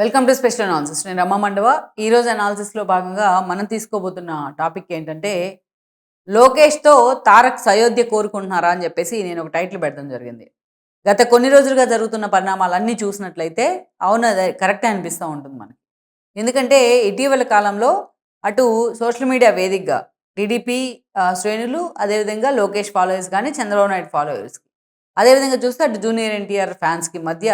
Welcome to special analysis నేను రమ్మ మండవ. ఈరోజు అనాలిసిస్లో భాగంగా మనం తీసుకోబోతున్న టాపిక్ ఏంటంటే లోకేష్తో తారక్ సయోధ్య కోరుకుంటున్నారా అని చెప్పేసి నేను ఒక టైటిల్ పెట్టడం జరిగింది. గత కొన్ని రోజులుగా జరుగుతున్న పరిణామాలన్నీ చూసినట్లయితే అవును అది కరెక్టే అనిపిస్తూ ఉంటుంది మనకి. ఎందుకంటే ఇటీవల కాలంలో అటు సోషల్ మీడియా వేదికగా టీడీపీ శ్రేణులు అదేవిధంగా లోకేష్ ఫాలోయర్స్ కానీ చంద్రబాబు నాయుడు ఫాలోయర్స్కి అదేవిధంగా చూస్తే అటు జూనియర్ ఎన్టీఆర్ ఫ్యాన్స్కి మధ్య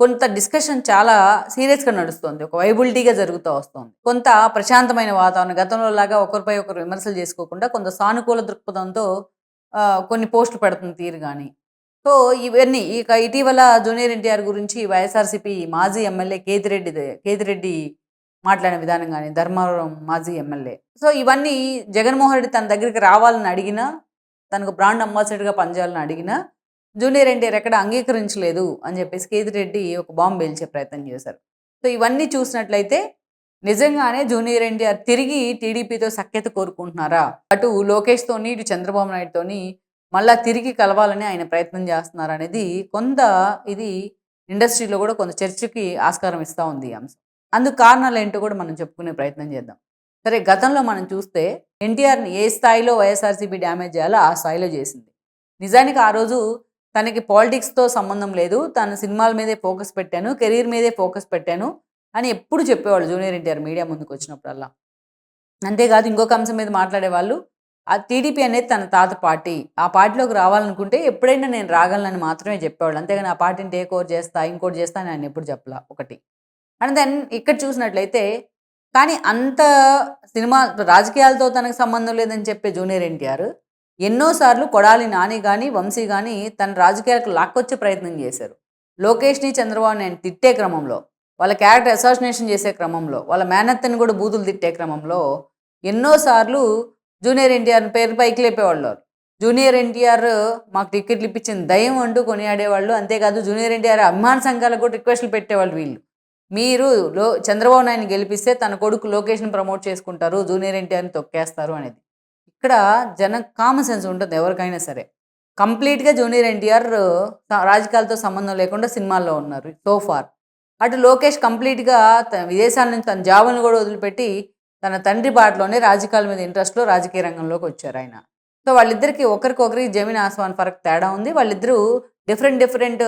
కొంత డిస్కషన్ చాలా సీరియస్గా నడుస్తుంది. ఒక వైబిలిటీగా జరుగుతూ వస్తుంది. కొంత ప్రశాంతమైన వాతావరణం గతంలో లాగా ఒకరిపై ఒకరు విమర్శలు చేసుకోకుండా కొంత సానుకూల దృక్పథంతో కొన్ని పోస్టులు పెడుతుంది తీరు కానీ సో ఇవన్నీ ఇక ఇటీవల జూనియర్ ఎన్టీఆర్ గురించి వైఎస్ఆర్సీపీ మాజీ ఎమ్మెల్యే కేతిరెడ్డి కేతిరెడ్డి మాట్లాడిన విధానం కానీ ధర్మవరం మాజీ ఎమ్మెల్యే. సో ఇవన్నీ జగన్మోహన్ రెడ్డి తన దగ్గరికి రావాలని అడిగినా తనకు బ్రాండ్ అంబాసిడర్గా పనిచేయాలని అడిగినా జూనియర్ ఎన్టీఆర్ ఎక్కడ అంగీకరించలేదు అని చెప్పేసి కేతిరెడ్డి ఒక బాంబు పేల్చే ప్రయత్నం చేశారు. సో ఇవన్నీ చూసినట్లయితే నిజంగానే జూనియర్ ఎన్టీఆర్ తిరిగి టీడీపీతో సఖ్యత కోరుకుంటున్నారా? అటు లోకేష్తోని ఇటు చంద్రబాబు నాయుడుతోని మళ్ళా తిరిగి కలవాలని ఆయన ప్రయత్నం చేస్తున్నారు అనేది కొంత ఇది ఇండస్ట్రీలో కూడా కొంత చర్చకి ఆస్కారం ఇస్తూ ఉంది ఈ అంశం. అందుకు కారణాలు ఏంటో కూడా మనం చెప్పుకునే ప్రయత్నం చేద్దాం. సరే గతంలో మనం చూస్తే ఎన్టీఆర్ని ఏ స్థాయిలో వైఎస్ఆర్సీపీ డ్యామేజ్ చేయాలో ఆ స్థాయిలో చేసింది. నిజానికి ఆ రోజు తనకి పాలిటిక్స్తో సంబంధం లేదు. తను సినిమాల మీదే ఫోకస్ పెట్టాను కెరీర్ మీదే ఫోకస్ పెట్టాను అని ఎప్పుడు చెప్పేవాళ్ళు జూనియర్ ఎన్టీఆర్ మీడియా ముందుకు వచ్చినప్పుడల్లా. అంతేకాదు ఇంకొక అంశం మీద మాట్లాడేవాళ్ళు ఆ టీడీపీ అనేది తన తాత పార్టీ. ఆ పార్టీలోకి రావాలనుకుంటే ఎప్పుడైనా నేను రాగలనని మాత్రమే చెప్పేవాళ్ళు. అంతేగాని ఆ పార్టీని టేక్ ఓవర్ చేస్తా ఇంకోటి చేస్తా అని ఆయన ఎప్పుడు చెప్పలా ఒకటి. అండ్ దెన్ ఇక్కడ చూసినట్లయితే కానీ అంత సినిమా రాజకీయాలతో తనకు సంబంధం లేదని చెప్పే జూనియర్ ఎన్టీఆర్ ఎన్నోసార్లు కొడాలి నాని కానీ వంశీ కానీ తన రాజకీయాలకు లాక్కొచ్చే ప్రయత్నం చేశారు. లోకేష్ని చంద్రబాబు నేను తిట్టే క్రమంలో వాళ్ళ క్యారెక్టర్ అసోసినేషన్ చేసే క్రమంలో వాళ్ళ మేనత్తని కూడా బూతులు తిట్టే క్రమంలో ఎన్నోసార్లు జూనియర్ ఎన్టీఆర్ పేరు పైకి లేపేవాళ్ళు జూనియర్ ఎన్టీఆర్ మాకు టికెట్లు ఇప్పించిన దయం అంటూ కొనియాడేవాళ్ళు. అంతేకాదు జూనియర్ ఎన్టీఆర్ అభిమాన సంఘాలకు కూడా రిక్వెస్ట్లు పెట్టేవాళ్ళు వీళ్ళు. మీరు లో చంద్రబాబు నాయుడిని గెలిపిస్తే తన కొడుకు లోకేష్ని ప్రమోట్ చేసుకుంటారు జూనియర్ ఎన్టీఆర్ని తొక్కేస్తారు అనేది. ఇక్కడ జన కామన్ సెన్స్ ఉంటుంది ఎవరికైనా సరే. కంప్లీట్గా జూనియర్ ఎన్టీఆర్ రాజకీయాలతో సంబంధం లేకుండా సినిమాల్లో ఉన్నారు సో ఫార్ అటు లోకేష్ కంప్లీట్గా తన విదేశాల నుంచి తన జాబులను కూడా వదిలిపెట్టి తన తండ్రి బాటలోనే రాజకీయాల మీద ఇంట్రెస్ట్లో రాజకీయ రంగంలోకి వచ్చారు ఆయన. సో వాళ్ళిద్దరికి ఒకరికొకరికి జమీన్ ఆస్వాన్ ఫరక్ తేడా ఉంది. వాళ్ళిద్దరూ డిఫరెంట్ డిఫరెంట్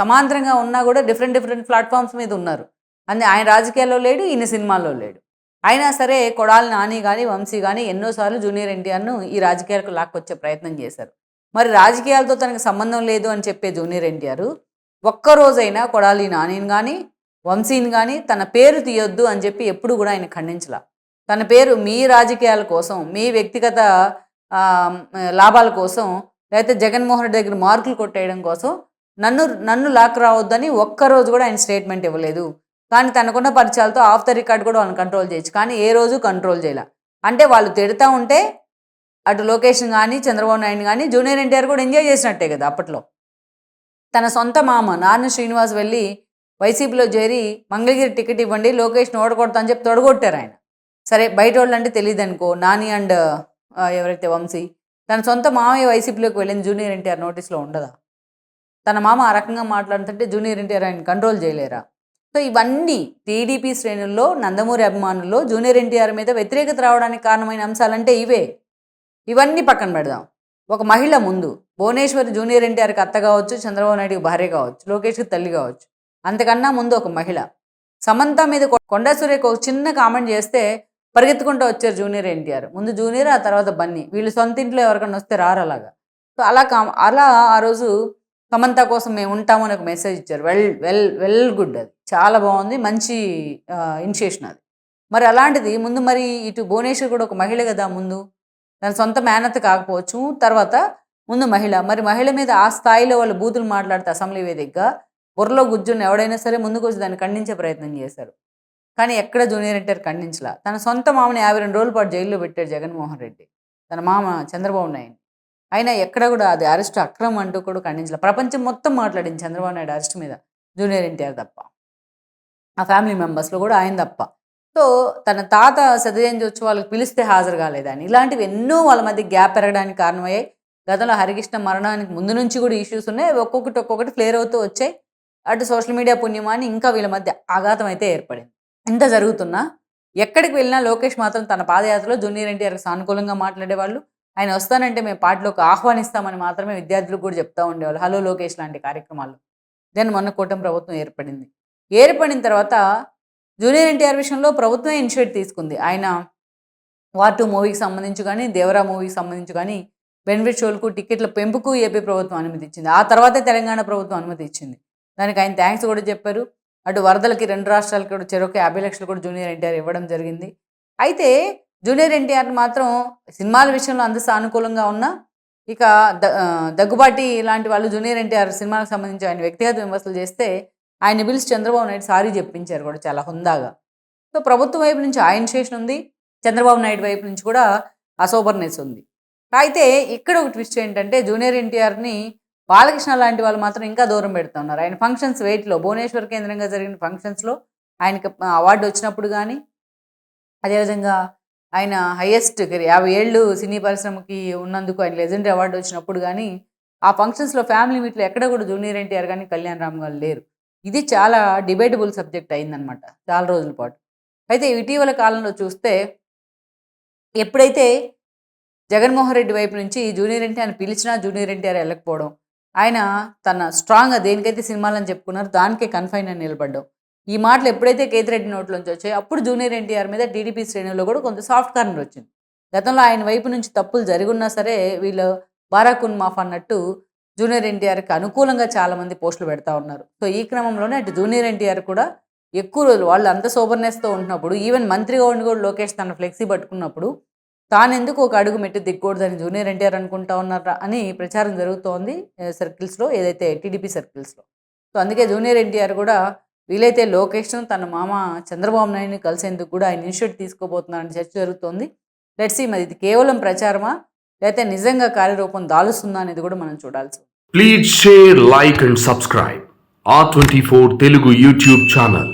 సమాంతరంగా ఉన్నా కూడా డిఫరెంట్ డిఫరెంట్ ప్లాట్ఫామ్స్ మీద ఉన్నారు. అంతే ఆయన రాజకీయాల్లో లేడు ఈయన సినిమాల్లో లేడు. అయినా సరే కొడాలి నాని కానీ వంశీ కానీ ఎన్నోసార్లు జూనియర్ ఎన్టీఆర్ను ఈ రాజకీయాలకు లాక్కొచ్చే ప్రయత్నం చేశారు. మరి రాజకీయాలతో తనకు సంబంధం లేదు అని చెప్పే జూనియర్ ఎన్టీఆర్ ఒక్కరోజైనా కొడాలి నానిని కానీ వంశీని కానీ తన పేరు తీయొద్దు అని చెప్పి ఎప్పుడు కూడా ఆయన ఖండించలా. తన పేరు మీ రాజకీయాల కోసం మీ వ్యక్తిగత లాభాల కోసం లేకపోతే జగన్మోహన్ రెడ్డి దగ్గర మార్కులు కొట్టేయడం కోసం నన్ను నన్ను లాక్ రావద్దని ఒక్కరోజు కూడా ఆయన స్టేట్మెంట్ ఇవ్వలేదు. కానీ తనకున్న పరిచయాలతో ఆఫ్ ద రికార్డ్ కూడా వాళ్ళని కంట్రోల్ చేయొచ్చు. కానీ ఏ రోజు కంట్రోల్ చేయాల. అంటే వాళ్ళు తిడతా ఉంటే అటు లోకేష్ కానీ చంద్రబాబు నాయుడు కానీ జూనియర్ ఎన్టీఆర్ కూడా ఎంజాయ్ చేసినట్టే కదా అప్పట్లో. తన సొంత మామ నాన్న శ్రీనివాస్ వెళ్ళి వైసీపీలో చేరి మంగళగిరి టికెట్ ఇవ్వండి లోకేష్ని ఓడగొడతా అని చెప్పి తొడగొట్టారు ఆయన. సరే బయట వాళ్ళు అంటే తెలియదు అనుకో నాని అండ్ ఎవరైతే వంశీ తన సొంత మామయ్య వైసీపీలోకి వెళ్ళిన జూనియర్ ఎన్టీఆర్ నోటీస్లో ఉండదా? తన మామ ఆ రకంగా మాట్లాడుతుంటే జూనియర్ ఎన్టీఆర్ ఆయన కంట్రోల్ చేయలేరా? సో ఇవన్నీ టీడీపీ శ్రేణుల్లో నందమూరి అభిమానుల్లో జూనియర్ ఎన్టీఆర్ మీద వ్యతిరేకత రావడానికి కారణమైన అంశాలంటే ఇవే. ఇవన్నీ పక్కన పెడదాం. ఒక మహిళ ముందు భువనేశ్వరి జూనియర్ ఎన్టీఆర్కి అత్త కావచ్చు చంద్రబాబు నాయుడుకి భార్య కావచ్చు లోకేష్కి తల్లి కావచ్చు అంతకన్నా ముందు ఒక మహిళ. సమంత మీద కొ- ఒక చిన్న కామెంట్ చేస్తే పరిగెత్తుకుంటూ వచ్చారు జూనియర్ ఎన్టీఆర్. ముందు జూనియర్ ఆ తర్వాత బన్నీ. వీళ్ళు సొంత ఇంట్లో ఎవరికైనా వస్తే రారు అలాగా. సో అలా కా అలా ఆ రోజు సమంత కోసం మేము ఉంటాము అని ఒక మెసేజ్ ఇచ్చారు. వెల్ వెల్ వెల్ గుడ్ అది. చాలా బాగుంది. మంచి ఇనిషియేషన్ అది. మరి అలాంటిది ముందు మరి ఇటు భువనేశ్వర్ కూడా ఒక మహిళ కదా ముందు. తన సొంత మేనత్ కాకపోవచ్చు. తర్వాత ముందు మహిళ. మరి మహిళ మీద ఆ స్థాయిలో వాళ్ళు బూతులు మాట్లాడితే అసెంబ్లీ వేదికగా బుర్రలో గుజ్జున్న ఎవడైనా సరే ముందుకు వచ్చి దాన్ని ఖండించే ప్రయత్నం చేశారు. కానీ ఎక్కడ జూనియర్ ఎన్టీఆర్ ఖండించలా. తన సొంత మామని యాభై రెండు రోజుల పాటు జైల్లో పెట్టాడు జగన్మోహన్ రెడ్డి. తన మామ చంద్రబాబు నాయుడు. అయినా ఎక్కడ కూడా అది అరెస్ట్ అక్రమం అంటూ కూడా ఖండించలే. ప్రపంచం మొత్తం మాట్లాడింది చంద్రబాబు నాయుడు అరెస్ట్ మీద జూనియర్ ఎన్టీఆర్ తప్ప. ఆ ఫ్యామిలీ మెంబర్స్లో కూడా ఆయన తప్ప. సో తన తాత శతజయంతి వాళ్ళకి పిలిస్తే హాజరు కాలేదని. ఇలాంటివి ఎన్నో వాళ్ళ మధ్య గ్యాప్ పెరగడానికి కారణమయ్యాయి. గతంలో హరికృష్ణ మరణానికి ముందు నుంచి కూడా ఇష్యూస్ ఉన్నాయి. అవి ఒక్కొక్కటి ఒక్కొక్కటి క్లియర్ అవుతూ వచ్చాయి. అటు సోషల్ మీడియా పుణ్యమా అని ఇంకా వీళ్ళ మధ్య ఆఘాతం అయితే ఏర్పడింది. ఇంత జరుగుతున్నా ఎక్కడికి వెళ్ళినా లోకేష్ మాత్రం తన పాదయాత్రలో జూనియర్ ఎన్టీఆర్కి సానుకూలంగా మాట్లాడేవాళ్ళు. ఆయన వస్తానంటే మేము పార్టీలోకి ఆహ్వానిస్తామని మాత్రమే విద్యార్థులకు కూడా చెప్తా ఉండేవాళ్ళు. హలో లోకేష్ లాంటి కార్యక్రమాలు దెన్ మొన్న కూటమి ప్రభుత్వం ఏర్పడింది. ఏర్పడిన తర్వాత జూనియర్ ఎన్టీఆర్ విషయంలో ప్రభుత్వం ఇనిషియేట్ తీసుకుంది. ఆయన వార్ టూ మూవీకి సంబంధించి కానీ దేవరా మూవీకి సంబంధించి కానీ బెనిఫిట్ షోలకు టికెట్ల పెంపుకు ఏపీ ప్రభుత్వం అనుమతి ఇచ్చింది ఆ తర్వాతే తెలంగాణ ప్రభుత్వం అనుమతి ఇచ్చింది దానికి ఆయన థ్యాంక్స్ కూడా చెప్పారు. అటు వరదలకి రెండు రాష్ట్రాలకి కూడా చెరొక యాభై లక్షలు కూడా జూనియర్ ఎన్టీఆర్ ఇవ్వడం జరిగింది. అయితే జూనియర్ ఎన్టీఆర్ మాత్రం సినిమాల విషయంలో అంత సానుకూలంగా ఉన్నా ఇక ద- దగ్గుబాటి లాంటి వాళ్ళు జూనియర్ ఎన్టీఆర్ సినిమాలకు సంబంధించి ఆయన వ్యక్తిగత విమర్శలు చేస్తే ఆయన పిలిచి చంద్రబాబు నాయుడు సారీ చెప్పించారు కూడా చాలా హుందాగా. సో ప్రభుత్వం వైపు నుంచి ఆయన స్టేషన్ ఉంది చంద్రబాబు నాయుడు వైపు నుంచి కూడా అసోబర్నెస్ ఉంది. అయితే ఇక్కడ ఒక ట్విస్ట్ ఏంటంటే జూనియర్ ఎన్టీఆర్ని బాలకృష్ణ లాంటి వాళ్ళు మాత్రం ఇంకా దూరం పెడుతూ ఉన్నారు. ఆయన ఫంక్షన్స్ వెయిట్లో భువనేశ్వర్ కేంద్రంగా జరిగిన ఫంక్షన్స్లో ఆయనకి అవార్డు వచ్చినప్పుడు కానీ అదేవిధంగా ఆయన హయ్యెస్ట్ యాభై ఏళ్ళు సినీ పరిశ్రమకి ఉన్నందుకు ఆయన లెజెండరీ అవార్డు వచ్చినప్పుడు కానీ ఆ ఫంక్షన్స్లో ఫ్యామిలీ మీట్లో ఎక్కడ కూడా జూనియర్ ఎన్టీఆర్ కానీ కళ్యాణ్ రామ్ గారు లేరు. ఇది చాలా డిబేటబుల్ సబ్జెక్ట్ అయిందనమాట చాలా రోజుల పాటు. అయితే ఇటీవల కాలంలో చూస్తే ఎప్పుడైతే జగన్మోహన్ రెడ్డి వైపు నుంచి జూనియర్ ఎన్టీఆర్ పిలిచినా జూనియర్ ఎన్టీఆర్ వెళ్ళకపోవడం ఆయన తన స్ట్రాంగ్గా దేనికైతే సినిమాలని చెప్పుకున్నారో దానికే కన్ఫైన్ అని నిలబడ్డం. ఈ మాటలు ఎప్పుడైతే కేతిరెడ్డి నోట్లోంచి వచ్చాయో అప్పుడు జూనియర్ ఎన్టీఆర్ మీద టీడీపీ శ్రేణుల్లో కూడా కొంత సాఫ్ట్ కార్నర్ వచ్చింది. గతంలో ఆయన వైపు నుంచి తప్పులు జరిగున్నా సరే వీళ్ళు బారాకున్ మాఫ్ అన్నట్టు జూనియర్ ఎన్టీఆర్కి అనుకూలంగా చాలామంది పోస్టులు పెడతా ఉన్నారు. సో ఈ క్రమంలోనే అటు జూనియర్ ఎన్టీఆర్ కూడా ఎక్కువ రోజులు వాళ్ళు అంత సోబర్నెస్తో ఉంటున్నప్పుడు ఈవెన్ మంత్రిగా ఉండి కూడా లోకేష్ తన ఫ్లెక్సీ పట్టుకున్నప్పుడు తానెందుకు ఒక అడుగు మెట్టు దిగకూడదని జూనియర్ ఎన్టీఆర్ అనుకుంటా ఉన్నారా అని ప్రచారం జరుగుతోంది సర్కిల్స్లో ఏదైతే టీడీపీ సర్కిల్స్లో. సో అందుకే జూనియర్ ఎన్టీఆర్ కూడా వీలైతే లోకేష్ను తన మామ చంద్రబాబు నాయుడిని కలిసేందుకు కూడా ఆయన ఇనిషియేటివ్ తీసుకోబోతున్నారని చర్చ జరుగుతోంది. లెట్స్ మరి ఇది కేవలం ప్రచారమా? లేకపోతే నిజంగా కార్యరూపం దాలుస్తుందా అనేది కూడా మనం చూడాల్సి please share like and subscribe ఆ twenty four Telugu YouTube channel